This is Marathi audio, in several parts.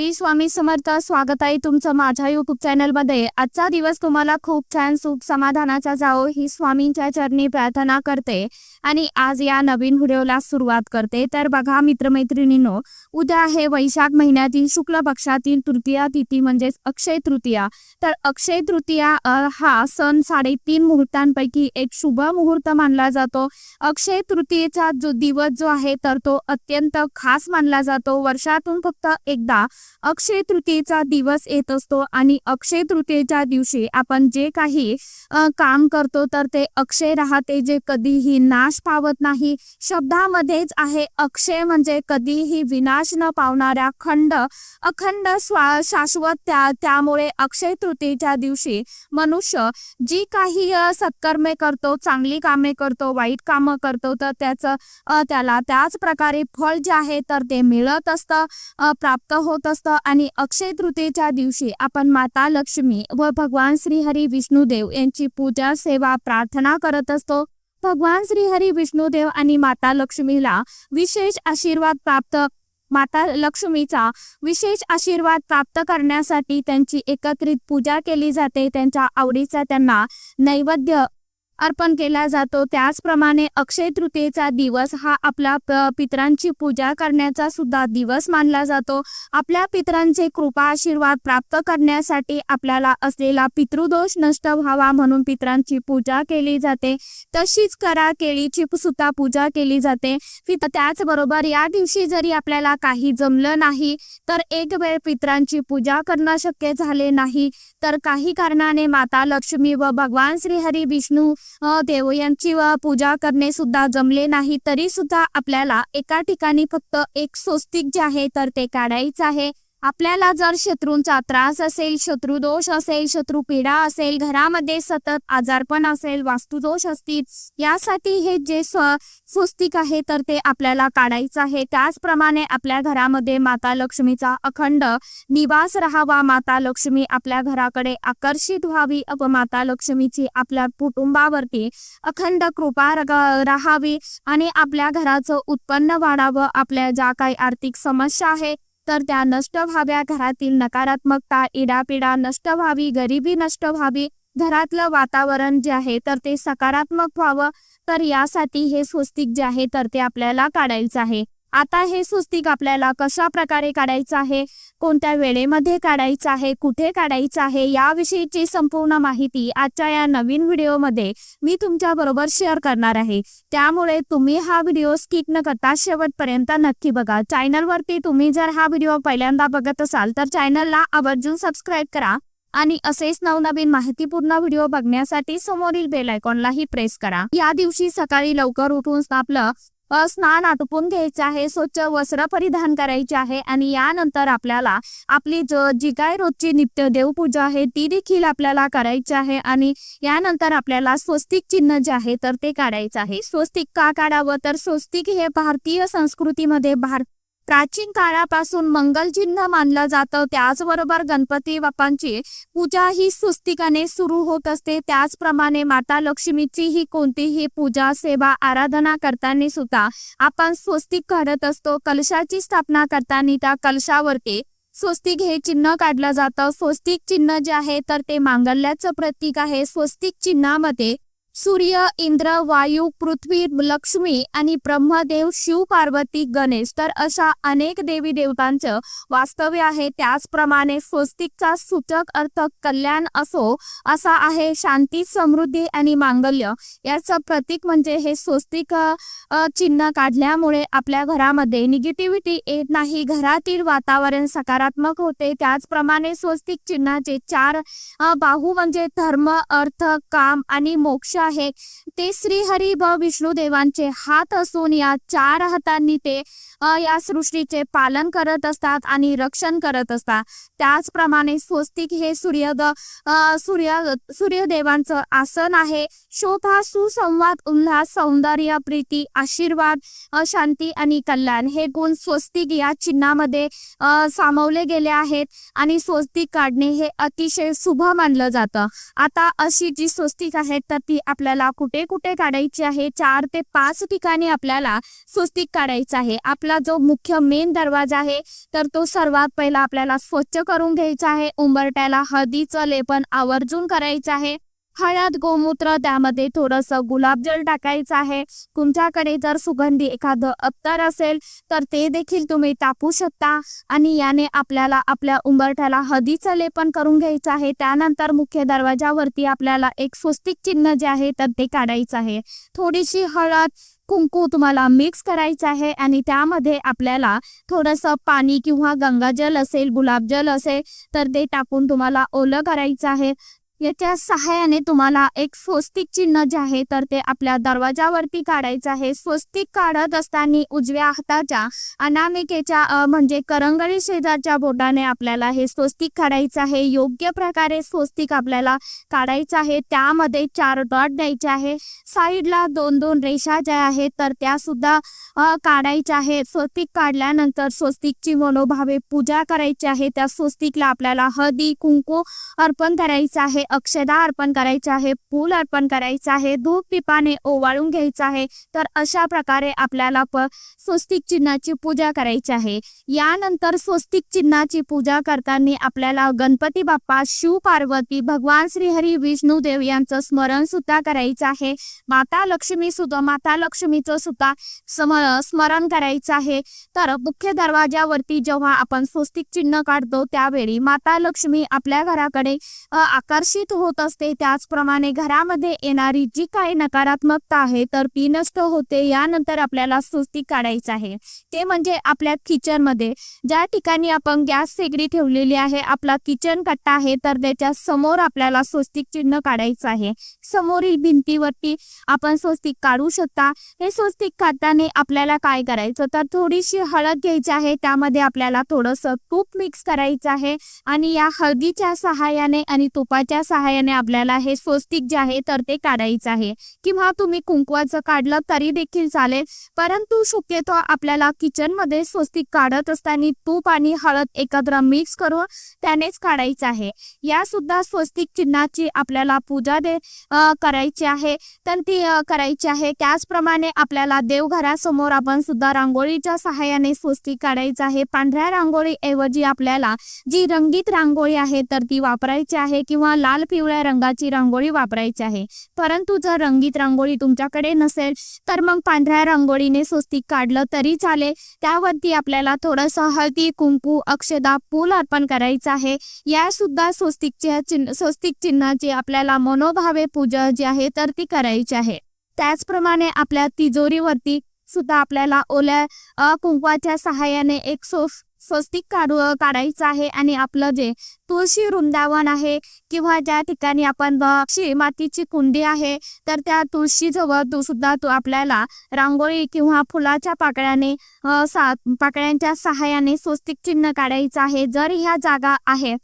श्री स्वामी समर्थ स्वागत आहे तुमचं माझ्या युट्यूब चॅनलमध्ये आजचा दिवस तुम्हाला खूप छान सुख समाधानाचा जाओ ही स्वामींच्या चरणी प्रार्थना करते. आणि आज या नवीन व्हिडिओला सुरुवात करते. तर बघा मित्रमैत्रिणींनो उद्या आहे वैशाख महिन्यातील शुक्ल पक्षातील तृतीया तिथी म्हणजेच अक्षय तृतीया. तर अक्षय तृतीया हा सण साडेतीन मुहूर्तांपैकी एक शुभ मुहूर्त मानला जातो. अक्षय तृतीयेचा जो दिवस जो आहे तर तो अत्यंत खास मानला जातो. वर्षातून फक्त एकदा अक्षय तृतीयेचा दिवस येत असतो आणि अक्षय तृतीयेच्या दिवशी आपण जे काही काम करतो तर ते अक्षय राहते जे कधीही नाश पावत नाही. शब्दामध्येच आहे अक्षय म्हणजे कधीही विनाश न पावणाऱ्या खंड. अखंड स्वा शाश्वत त्या त्यामुळे अक्षय तृतीयेच्या दिवशी मनुष्य जी काही सत्कर्मे करतो चांगली कामे करतो वाईट कामं करतो तर त्याचं त्याला त्याच प्रकारे फळ जे आहे तर ते मिळत असतं प्राप्त होत असतं. आणि अक्षय तृतीयेच्या दिवशी आपण माता लक्ष्मी व भगवान श्रीहरी विष्णुदेव यांची पूजा सेवा प्रार्थना करत असतो. भगवान श्रीहरी विष्णुदेव आणि माता लक्ष्मीला विशेष आशीर्वाद प्राप्त माता लक्ष्मीचा विशेष आशीर्वाद प्राप्त करण्यासाठी त्यांची एकत्रित पूजा केली जाते. त्यांच्या आवडीचा त्यांना नैवेद्य अर्पण केला जातो. त्याचप्रमाणे अक्षय तृतीयेचा दिवस हा आपला पितरांची पूजा करण्याचा सुद्धा दिवस मानला जातो. आपल्या पितरांचे कृपा आशीर्वाद प्राप्त करण्यासाठी आपल्याला असलेला पितृदोष नष्ट व्हावा म्हणून पितरांची पूजा केली जाते. तशीच करा केळीची सुद्धा पूजा केली जाते. त्याचबरोबर या दिवशी जरी आपल्याला काही जमलं नाही तर एक वेळ पितरांची पूजा करणं शक्य झाले नाही. तर काही कारणाने माता लक्ष्मी व भगवान श्रीहरी विष्णू देव यांची पूजा करणे सुद्धा जमले नाही तरी सुद्धा आपल्याला एका ठिकाणी फक्त एक स्वस्तिक जे आहे तर ते काढायचं आहे. आपल्याला जर शत्रूंचा त्रास असेल शत्रुदोष असेल शत्रू पीडा असेल घरामध्ये सतत आजारपण असेल वास्तुदोष असतील यासाठी हे जे स्व स्वस्तिक आहे तर ते आपल्याला काढायचं आहे. त्याचप्रमाणे आपल्या घरामध्ये माता लक्ष्मीचा अखंड निवास राहावा. माता लक्ष्मी आपल्या घराकडे आकर्षित व्हावी. व माता लक्ष्मीची आपल्या कुटुंबावरती अखंड कृपा राहावी आणि आपल्या घराचं उत्पन्न वाढावं. आपल्या ज्या काही आर्थिक समस्या आहे तर त्या नष्ट व्हाव्या घरातील नकारात्मकता इडापिडा नष्ट व्हावी गरिबी नष्ट व्हावी घरातलं वातावरण जे आहे तर ते सकारात्मक व्हावं. तर यासाठी हे स्वस्तिक जे आहे तर ते आपल्याला काढायचं आहे. आता हे सुस्तिक आपल्याला कशा प्रकारे काढायचं आहे? कोणत्या वेळेमध्ये काढायचं आहे? कुठे काढायचं आहे? याविषयीची संपूर्ण माहिती आजच्या या नवीन व्हिडिओमध्ये मी तुमच्या बरोबर शेअर करणार आहे. त्यामुळे तुम्ही हा व्हिडिओ स्किप न करता शेवटपर्यंत नक्की बघा. चॅनलवरती तुम्ही जर हा व्हिडिओ पहिल्यांदा बघत असाल तर चॅनलला आवर्जून सबस्क्राईब करा आणि असेच नवनवीन माहितीपूर्ण व्हिडिओ बघण्यासाठी समोरील बेल आयकॉनलाही प्रेस करा. या दिवशी सकाळी लवकर उठून आपलं स्नान आटोपून घ्यायचं आहे स्वच्छ वस्त्र परिधान करायचे आहे आणि यानंतर आपल्याला आपली जी काय रोजची नित्य देवपूजा आहे ती देखील आपल्याला करायची आहे आणि यानंतर आपल्याला स्वस्तिक चिन्ह जे आहे तर ते काढायचं आहे. स्वस्तिक का काढावं? तर स्वस्तिक हे भारतीय संस्कृतीमध्ये भार प्राचीन काळापासून मंगल चिन्ह मानलं जातं. त्याचबरोबर गणपती बाप्पांची पूजा ही स्वस्तिकाने सुरू होत असते. त्याचप्रमाणे माता लक्ष्मीची ही कोणतीही पूजा सेवा आराधना करताना सुद्धा आपण स्वस्तिक काढत असतो. कलशाची स्थापना करताना त्या कलशावरती स्वस्तिक हे चिन्ह काढलं जातं. स्वस्तिक चिन्ह जे आहे तर ते मांगल्याचं प्रतीक आहे. स्वस्तिक चिन्हामध्ये सूर्य इंद्र वायू पृथ्वी लक्ष्मी आणि ब्रह्मदेव शिव पार्वती गणेश तर अशा अनेक देवी देवतांचं वास्तव्य आहे. त्याचप्रमाणे स्वस्तिकचा सूचक अर्थ कल्याण असो असा आहे शांती समृद्धी आणि मांगल्य. याचं प्रतीक म्हणजे हे स्वस्तिक चिन्ह काढल्यामुळे आपल्या घरामध्ये निगेटिव्हिटी येत नाही. घरातील वातावरण सकारात्मक होते. त्याचप्रमाणे स्वस्तिक चिन्हाचे चार बाहू म्हणजे धर्म अर्थ काम आणि मोक्ष आहे. ते श्रीहरी व विष्णुदेवांचे हात असून या चार हातांनी ते या सृष्टीचे पालन करत असतात आणि रक्षण करत असतात. त्याचप्रमाणे स्वस्तिक हे सूर्यद सूर्य सूर्यदेवांचं आसन आहे. शोभा सुसंवाद उल्हास सौंदर्य प्रीती आशीर्वाद शांती आणि कल्याण हे गुण स्वस्तिक या चिन्हामध्ये सामावले गेले आहेत आणि स्वस्तिक काढणे हे अतिशय शुभ मानलं जातं. आता अशी जी स्वस्तिक आहेत तर ती आपल्याला कुठे कुठे काढायची आहे? चार ते पाच ठिकाणी आपल्याला स्वस्तिक काढायचं आहे. आपला जो मुख्य मेन दरवाजा आहे तर तो सर्वात पहिला आपल्याला स्वच्छ करून घ्यायचं आहे. उंबरट्याला हळदीचं लेपन आवर्जून करायचं आहे. हळद गोमूत्र त्यामध्ये थोडंसं गुलाबजल टाकायचं आहे. तुमच्याकडे जर सुगंधी एखादं अत्तर असेल तर ते देखील तुम्ही टाकू शकता. आणि याने आपल्याला आपल्या उंबरठ्याला हळदीचं लेपन करून घ्यायचं आहे. त्यानंतर मुख्य दरवाजावरती आपल्याला एक स्वस्तिक चिन्ह जे आहे तर ते काढायचं आहे. थोडीशी हळद कुंकू तुम्हाला मिक्स करायचं आहे आणि त्यामध्ये आपल्याला थोडंसं पाणी किंवा गंगाजल असेल गुलाबजल असेल तर ते टाकून तुम्हाला ओलं करायचं आहे. याच्या सहाय्याने तुम्हाला एक स्वस्तिक चिन्ह जे आहे तर ते आपल्या दरवाजावरती काढायचं आहे. स्वस्तिक काढत असताना उजव्या हाताच्या अनामिकेच्या म्हणजे करंगळी शेजारच्या बोटाने आपल्याला हे स्वस्तिक काढायचं आहे. योग्य प्रकारे स्वस्तिक आपल्याला काढायचं आहे. त्यामध्ये चार डॉट द्यायचे आहे. साईडला दोन दोन रेषा ज्या आहेत तर त्या सुद्धा काढायच्या आहे स्वस्तिक काढल्यानंतर स्वस्तिकची मनोभावे पूजा करायची आहे. त्या स्वस्तिकला आपल्याला हळदी कुंकू अर्पण करायचं आहे. अक्षदा अर्पण करायचं आहे फूल अर्पण करायचं आहे धूप पिपाने ओवाळून घ्यायचं आहे तर अशा प्रकारे आपल्याला प स्वस्तिक चिन्हाची पूजा करायची आहे. यानंतर स्वस्तिक चिन्हाची पूजा करताना आपल्याला गणपती बाप्पा शिव पार्वती भगवान श्रीहरी विष्णू देव यांचं स्मरण सुद्धा करायचं आहे. माता लक्ष्मी सुद्धा माता लक्ष्मीचं सुद्धा स्मरण करायचं आहे. तर मुख्य दरवाजावरती जेव्हा आपण स्वस्तिक चिन्ह काढतो त्यावेळी माता लक्ष्मी आपल्या घराकडे आकर्षित आकर्षित होत असते त्याचप्रमाणे घरामध्ये येणारी जी काही नकारात्मकता आहे तर ती नष्ट होते यानंतर आपल्याला स्वस्तिक काढायचं आहे. ते म्हणजे आपल्या किचनमध्ये ज्या ठिकाणी आपण गॅस शेगडी ठेवलेली आहे आपला किचन कट्टा आहे तर त्याच्यासमोर आपल्याला स्वस्तिक चिन्ह काढायचं आहे. समोरील भिंतीवरती आपण स्वस्तिक काढू शकता. हे स्वस्तिक काढताना आपल्याला काय करायचं? तर थोडीशी हळद घ्यायची आहे त्यामध्ये आपल्याला थोडंसं तूप मिक्स करायचं आहे. आणि या हळदीच्या सहाय्याने आणि तुपाच्या सहाय्याने आपल्याला हे स्वस्तिक जे आहे तर ते काढायचं आहे. किंवा तुम्ही कुंकवाचं काढलं तरी देखील चालेल. परंतु शक्यतो आपल्याला किचनमध्ये स्वस्तिक काढत असताना तूप आणि हळद एकत्र मिक्स करून त्यानेच काढायचं आहे. या सुद्धा स्वस्तिक चिन्हाची आपल्याला पूजा दे करायची आहे. तर ती करायची आहे. त्याचप्रमाणे आपल्याला देवघरासमोर आपण सुद्धा रांगोळीच्या सहाय्याने स्वस्तिक काढायचं आहे. पांढऱ्या रांगोळी ऐवजी आपल्याला जी रंगीत रांगोळी आहे तर ती वापरायची आहे. किंवा लाल पिवळ्या रंगाची रांगोळी वापरायची आहे. परंतु जर रंगीत रांगोळी तुमच्याकडे नसेल तर मग पांढऱ्या रांगोळीने स्वस्तिक काढलं तरी चालेल. त्यावरती आपल्याला थोडंसं हळदी कुंकू अक्षदा फूल अर्पण करायचं आहे. या सुद्धा स्वस्तिकच्या चिन्ह स्वस्तिक चिन्हाची आपल्याला मनोभावे पूजा जी आहे तर ती करायची आहे. त्याचप्रमाणे आपल्या तिजोरीवरती सुद्धा आपल्याला ओल्या अ, कुंकवाच्या सहाय्याने एक सोफ स्वस्तिक काढू काढायचं आहे. आणि आपलं जे तुळशी वृंदावन आहे किंवा ज्या ठिकाणी आपण मातीची कुंडी आहे तर त्या तुळशी जवळ सुद्धा तो आपल्याला रांगोळी किंवा फुलाच्या पाकळ्याने पाकळ्यांच्या सहाय्याने स्वस्तिक चिन्ह काढायचं आहे. जर ह्या जागा आहेत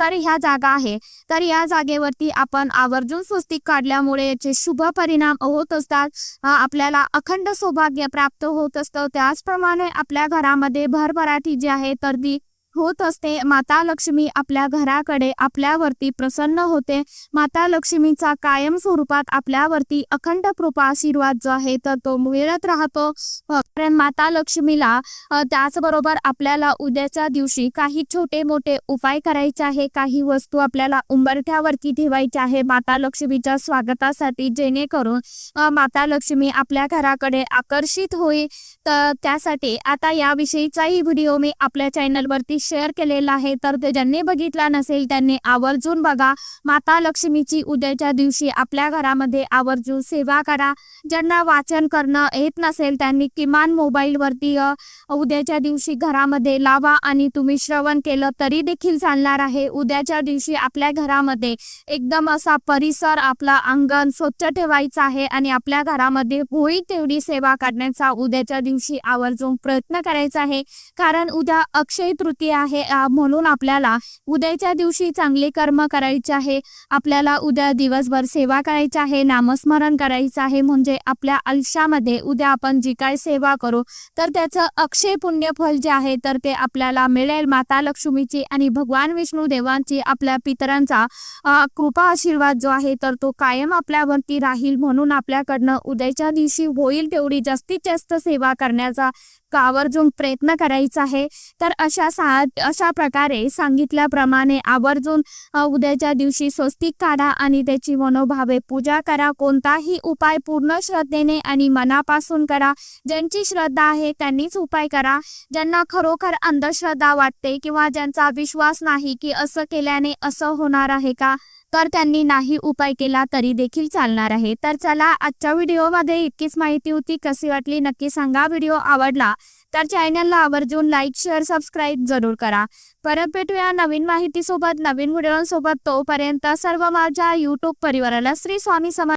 तर ह्या जागा आहे. तर या जागेवरती आपण आवर्जून स्वस्तिक काढल्यामुळे याचे शुभ परिणाम होत असतात आपल्याला अखंड सौभाग्य प्राप्त होत असतं. त्याचप्रमाणे आपल्या घरामध्ये भरभराटी जी आहे तर ती होत असते. माता लक्ष्मी आपल्या घराकडे आपल्यावरती प्रसन्न होते. माता लक्ष्मीचा कायम स्वरूपात आपल्यावरती अखंड कृपा आशीर्वाद जो आहे तर तो मिळत राहतो. हो. कारण माता लक्ष्मीला त्याचबरोबर आपल्याला उद्याच्या दिवशी काही छोटे मोठे उपाय करायचे आहे. काही वस्तू आपल्याला उंबरठ्यावरती ठेवायच्या आहे माता लक्ष्मीच्या स्वागतासाठी. जेणेकरून माता लक्ष्मी आपल्या घराकडे आकर्षित होईल. तर त्यासाठी आता याविषयीचाही व्हिडिओ मी आपल्या चॅनलवरती शेअर केलेला आहे. तर ते ज्यांनी बघितला नसेल त्यांनी आवर्जून बघा. माता लक्ष्मीची उद्याच्या दिवशी आपल्या घरामध्ये आवर्जून सेवा करा. ज्यांना वाचन करणं येत नसेल त्यांनी किमान मोबाईलवरती उद्याच्या दिवशी घरामध्ये लावा आणि तुम्ही श्रवण केलं तरी देखील चालणार आहे. उद्याच्या दिवशी आपल्या घरामध्ये एकदम असा परिसर आपला अंगण स्वच्छ ठेवायचा आहे आणि आपल्या घरामध्ये होईल तेवढी सेवा करण्याचा उद्याच्या दिवशी आवर्जून प्रयत्न करायचा आहे. कारण उद्या अक्षय तृतीया आहे म्हणून आपल्याला उद्याच्या दिवशी चांगले कर्म करायचे आहे. आपल्याला उद्या दिवसभर सेवा करायची आहे नामस्मरण करायचं आहे. म्हणजे आपल्या आयुष्यामध्ये उद्या आपण जी काय सेवा करू तर त्याचं अक्षय पुण्यफल जे आहे तर ते आपल्याला मिळेल. माता लक्ष्मीची आणि भगवान विष्णू देवांची आपल्या पितरांचा कृपा आशीर्वाद जो आहे तर तो कायम आपल्यावरती राहील. म्हणून आपल्याकडनं उद्याच्या दिवशी होईल तेवढी जास्तीत जास्त सेवा करण्याचा आवर्जून प्रयत्न करायचा आहे. तर अशा सा अशा प्रकारे सांगितल्याप्रमाणे आवर्जून उद्याच्या दिवशी स्वस्तिक काढा आणि त्याची मनोभावे पूजा करा. कोणताही उपाय पूर्ण श्रद्धेने आणि मनापासून करा. ज्यांची श्रद्धा आहे त्यांनीच उपाय करा. ज्यांना खरोखर अंधश्रद्धा वाटते किंवा ज्यांचा विश्वास नाही की असं केल्याने असं होणार आहे का? तर त्यांनी नाही उपाय केला तरी देखील चालणार आहे. तर चला आजच्या व्हिडिओमध्ये इतकीच माहिती होती. कशी वाटली नक्की सांगा. व्हिडिओ आवडला तर चॅनलला आवर्जून लाईक शेअर सबस्क्राईब जरूर करा. परत भेटूया नवीन माहितीसोबत नवीन व्हिडिओसोबत तोपर्यंत सर्व माझ्या यूट्यूब परिवाराला श्री स्वामी समर्थ